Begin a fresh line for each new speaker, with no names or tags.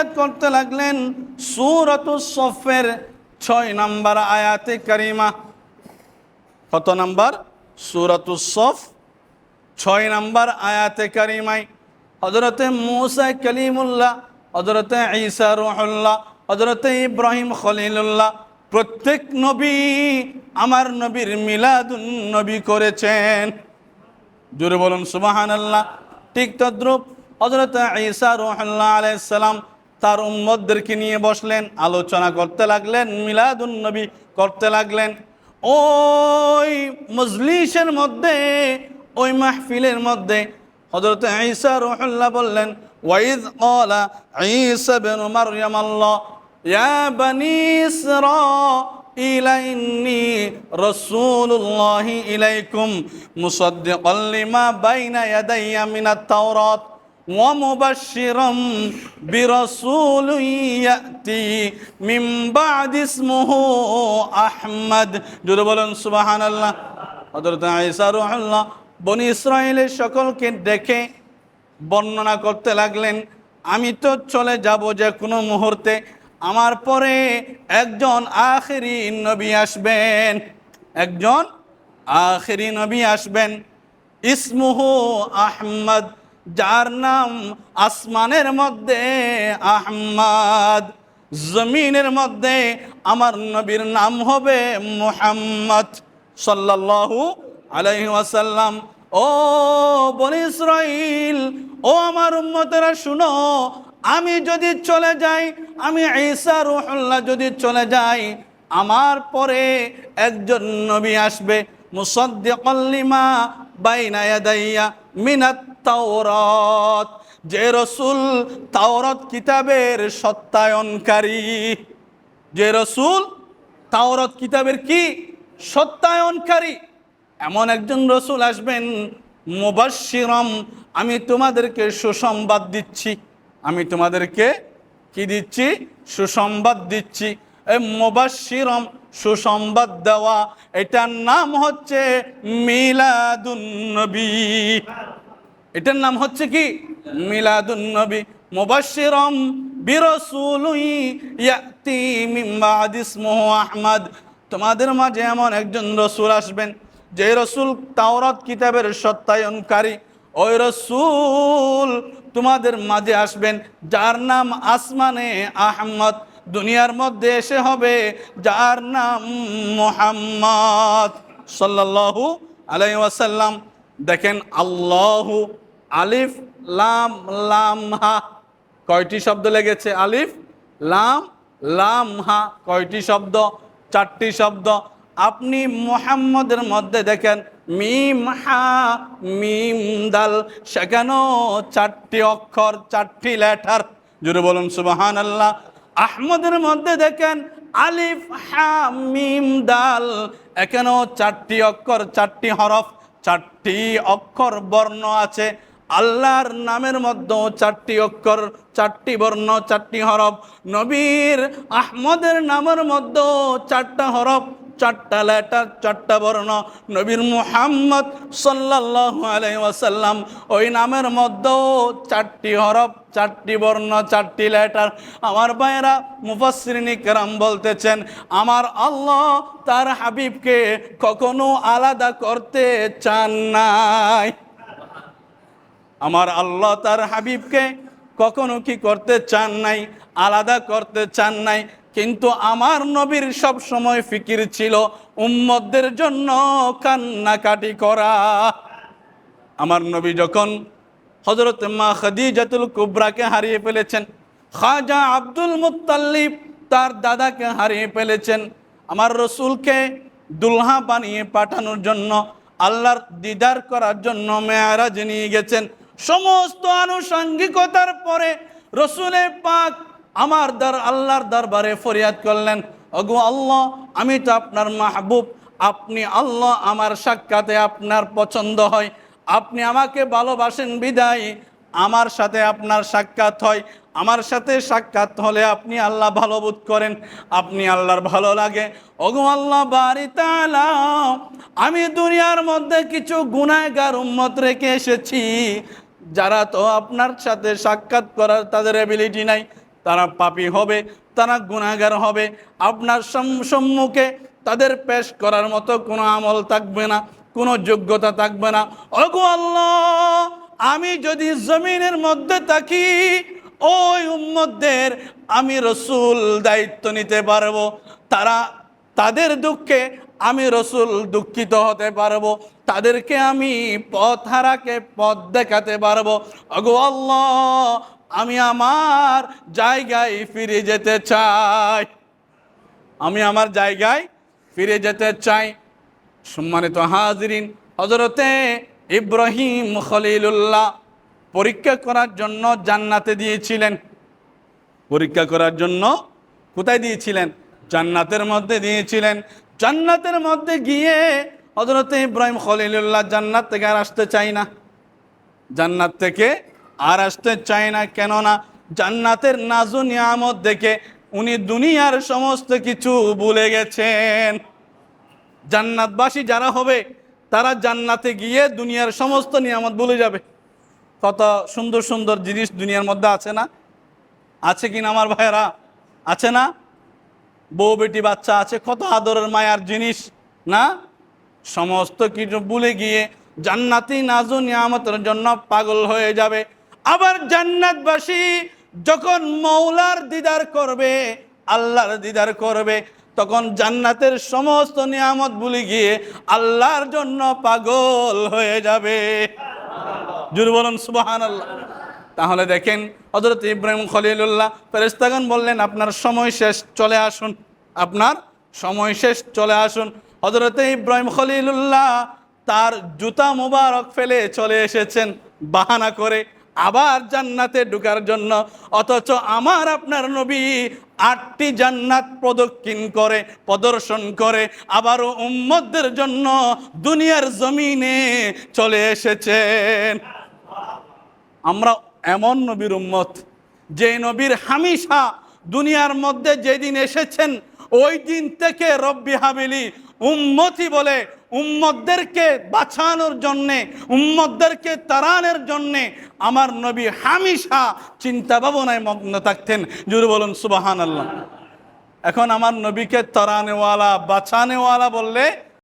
তেলাত করতে লাগলেন সুরতুস সফের ছয় নাম্বার আয়াতে কারিমা। কত নাম্বার? সফ ছয় নাম্বার আয়াতে কারিমাই হজরতে মুসা কলিমুল্লাহ হজরতে ঈসা রুহুল্লাহ হজরতে ইব্রাহিম খলিলুল্লাহ, প্রত্যেক নবী আমার নবীর মিলাদুন নবী করেছেন। জোরে বলুন সুবাহান আল্লাহ ঠিক তদ্রুপ হজরত ঈসা রুহুল্লাহ আলাইসালাম তার উম্মদদেরকে নিয়ে বসলেন, আলোচনা করতে লাগলেন, মিলাদুন নবী করতে লাগলেন। ওই মজলিসের মধ্যে, ওই মাহফিলের মধ্যে হজরত ঈসা রুহুল্লাহ বললেন, ওয়াইদ ক্বালা ঈসা ইবনে মারইয়াম আল্লাহ, ইয়া বানি ইসরাঈল ইন্নী রাসূলুল্লাহি ইলাইকুম মুসাদ্দিকান লিমা বাইনা ইয়াদাইয়া মিনাত তাওরাত। ومبشرا برسول يأتي من بعد اسمه أحمد জোরে বলুন সুবহান আল্লাহ হযরত ঈসা রুহুল্লাহ বনি ইসরায়েলের সকলকে ডেকে বর্ণনা করতে লাগলেন আমি তো চলে যাব যে কোনো মুহূর্তে আমার পরে একজন আখেরি নবী আসবেন একজন আখেরি নবী আসবেন ইসমুহু আহমদ যার নাম আসমানের মধ্যে আহমদ, জমিনের মধ্যে আমার নবীর নাম হবে মোহাম্মদ সাল্লাল্লাহু আলাইহি ও বনি ইসরাইল, ও আমার উম্মতেরা, শুনো, আমি যদি চলে যাই, আমি ঈসা রুহুল্লাহ যদি চলে যাই, আমার পরে একজন নবী আসবে, মুসাদ্দিকাল লিমা বাইনা ইয়াদাইয়া মিনাত তাওরাত, যে রসুল তাওরাত কিতাবের সত্যায়নকারী। যে রসুল তাওরাত কিতাবের কি? সত্যায়নকারী। এমন একজন রসুল আসবেন, মুবাশশিরম, আমি তোমাদেরকে সুসংবাদ দিচ্ছি। আমি তোমাদেরকে কি দিচ্ছি? সুসংবাদ দিচ্ছি। এই মুবাশশিরম, সুসংবাদ দেওয়া, এটার নাম হচ্ছে মিলাদুন্নবী এটার নাম হচ্ছে কি? মিলাদুন নবী মুবাশশিরাম বিরাসূলুই ইয়াতি মিন বাদ ইসমুহু আহমদ। তোমাদের মাঝে এমন একজন রসুল আসবেন, যে রসুল তাওরাত কিতাবের সত্যায়নকারী। ওই রসুল তোমাদের মাঝে আসবেন, যার নাম আসমানে আহমদ। দুনিয়ার মধ্যে এসে হবে, যার নাম মোহাম্মদ সাল্লাল্লাহু আলাইহি ওয়াসাল্লাম। দেখেন আল্লাহু আলিফ লাম লাম হা। কয়টি শব্দ লেগেছে? আলিফ, লাম লাম হা। কয়টি শব্দ? চারটি শব্দ। আপনি মোহাম্মদের মধ্যে দেখেন মিম হা, মিম দাল, সেখানেও চারটি অক্ষর, চারটি লেটার। জুড়ে বলুন সুবাহান আল্লাহ আহমদের মধ্যে দেখেন আলিফ, হা, মিম দাল, এখানেও চারটি অক্ষর, চারটি হরফ। চারটি অক্ষর বর্ণ আছে। আল্লাহর নামের মধ্যেও চারটি অক্ষর, চারটি বর্ণ, চারটি হরফ। নবীর, আহমদের নামের মধ্যেও চারটা হরফ। চারটা লেটার, চারটা বর্ণ নবীর মুহাম্মদ সাল্লাল্লাহু আলাইহি ওয়াসাল্লাম। ওই নামের মধ্যেও চারটি হরফ, চারটি বর্ণ, চারটি লেটার। আমার ভাইয়েরা, মুফাসসিরিনী কেরাম বলতেছেন, আমার আল্লাহ তার হাবিবকে কখনো আলাদা করতে চান নাই। আমার আল্লাহ তার হাবিবকে কখনো কি করতে চান নাই, আলাদা করতে চান নাই। কিন্তু আমার নবীর সব সময় ফিকির ছিল উম্মদের জন্য কান্নাকাটি করা। আমার নবী যখন হজরত মা খাদিজাতুল কুবরাকে হারিয়ে ফেলেছেন, খাজা আব্দুল মুত্তাল্লিব তার দাদাকে হারিয়ে ফেলেছেন, আমার রসুলকে দুলহা বানিয়ে পাঠানোর জন্য, আল্লাহর দিদার করার জন্য মেয়ারাজ নিয়ে গেছেন। সমস্ত আনুষঙ্গিকতার পরে রসুলের পাক আমার দার আল্লাহর দরবারে ফরিয়াদ করলেন অগো আল্লাহ, আমি তো আপনার মাহবুব। আপনি আল্লাহ, আমার সাক্ষাতে আপনার পছন্দ হয়। আপনি আমাকে ভালোবাসেন, বিদায়। আমার সাথে আপনার সাক্ষাৎ হয়। আমার সাথে সাক্ষাৎ হলে আপনি আল্লাহ ভালো বোধ করেন। আপনি আল্লাহর ভালো লাগে। ওগো আল্লাহ বাড়ি আমি দুনিয়ার মধ্যে কিছু গুনাহগার উম্মত রেখে এসেছি। যারা তো আপনার সাথে সাক্ষাৎ করার তাদের এবিলিটি নাই। তারা পাপি হবে, তারা গুণাগার হবে। আপনার সম- সম্মুখে তাদের পেশ করার মতো কোনো আমল থাকবে না, কোনো যোগ্যতা থাকবে না। ওগো আল্লাহ, আমি যদি জমিনের মধ্যে থাকি, ওই উম্মদের আমি রসুল দায়িত্ব নিতে পারব। তারা তাদের দুঃখে আমি রসুল দুঃখিত হতে পারব। তাদেরকে আমি পথ হারাকে পথ দেখাতে পারব। অগো আল্লাহ আমি আমার জায়গায় ফিরে যেতে চাই। আমি আমার জায়গায় ফিরে যেতে চাই। সম্মানিত হাজরিন হজরতে ইব্রাহিম খলিলুল্লাহ পরীক্ষা করার জন্য জান্নাতে দিয়েছিলেন। পরীক্ষা করার জন্য কোথায় দিয়েছিলেন? জান্নাতের মধ্যে দিয়েছিলেন। জান্নাতের মধ্যে গিয়ে হজরতে ইব্রাহিম খলিলুল্লাহ জান্নাত থেকে আর আসতে চাই না। জান্নাত থেকে আর আসতে চায় না কেননা জান্নাতের নাজু নিয়ামত দেখে উনি দুনিয়ার সমস্ত কিছু ভুলে গেছেন। জান্নাতবাসী যারা হবে, তারা জান্নাতে গিয়ে দুনিয়ার সমস্ত নিয়ামত ভুলে যাবে। কত সুন্দর সুন্দর জিনিস দুনিয়ার মধ্যে আছে না? আছে কিনা আমার ভাইয়েরা? আছে না? বউ বেটি বাচ্চা আছে, কত আদরের মায়ার জিনিস, না? সমস্ত কিছু ভুলে গিয়ে জান্নাতি নাজু নিয়ামতের জন্য পাগল হয়ে যাবে। আবার জান্নাতবাসী যখন মৌলার দিদার করবে, আল্লাহর দিদার করবে, তখন জান্নাতের সমস্ত নিয়ামত ভুলে গিয়ে আল্লাহর জন্য পাগল হয়ে যাবে। বলুন সুবাহান আল্লাহ তাহলে দেখেন হজরত ইব্রাহিম খলিলুল্লাহ ফেরেস্তাগন বললেন, আপনার সময় শেষ, চলে আসুন। আপনার সময় শেষ, চলে আসুন। হজরত ইব্রাহিম খলিলুল্লাহ তার জুতা মুবারক ফেলে চলে এসেছেন বাহানা করে। আবার জান্নাতে ঢুকার জন্য, অথচ আমার আপনার নবী আটটি জান্নাত প্রদক্ষিণ করে, প্রদর্শন করে, আবারও উম্মতদের জন্য দুনিয়ার জমিনে চলে এসেছেন। আমরা এমন নবীর উম্মত, যে নবীর হামিশা দুনিয়ার মধ্যে যেদিন এসেছেন, ওই দিন থেকে রব্বি হাবিলি উম্মতি বলে উম্মতদেরকে বাঁচানোর জন্যে উম্মদদেরকে তারানের জন্যে আমার নবী হামিশা চিন্তা ভাবনায় মগ্ন থাকতেন। জুর বলুন সুবাহান আল্লাহ এখন আমার নবীকে তরানেওয়ালা বাঁচানেওয়ালা বললে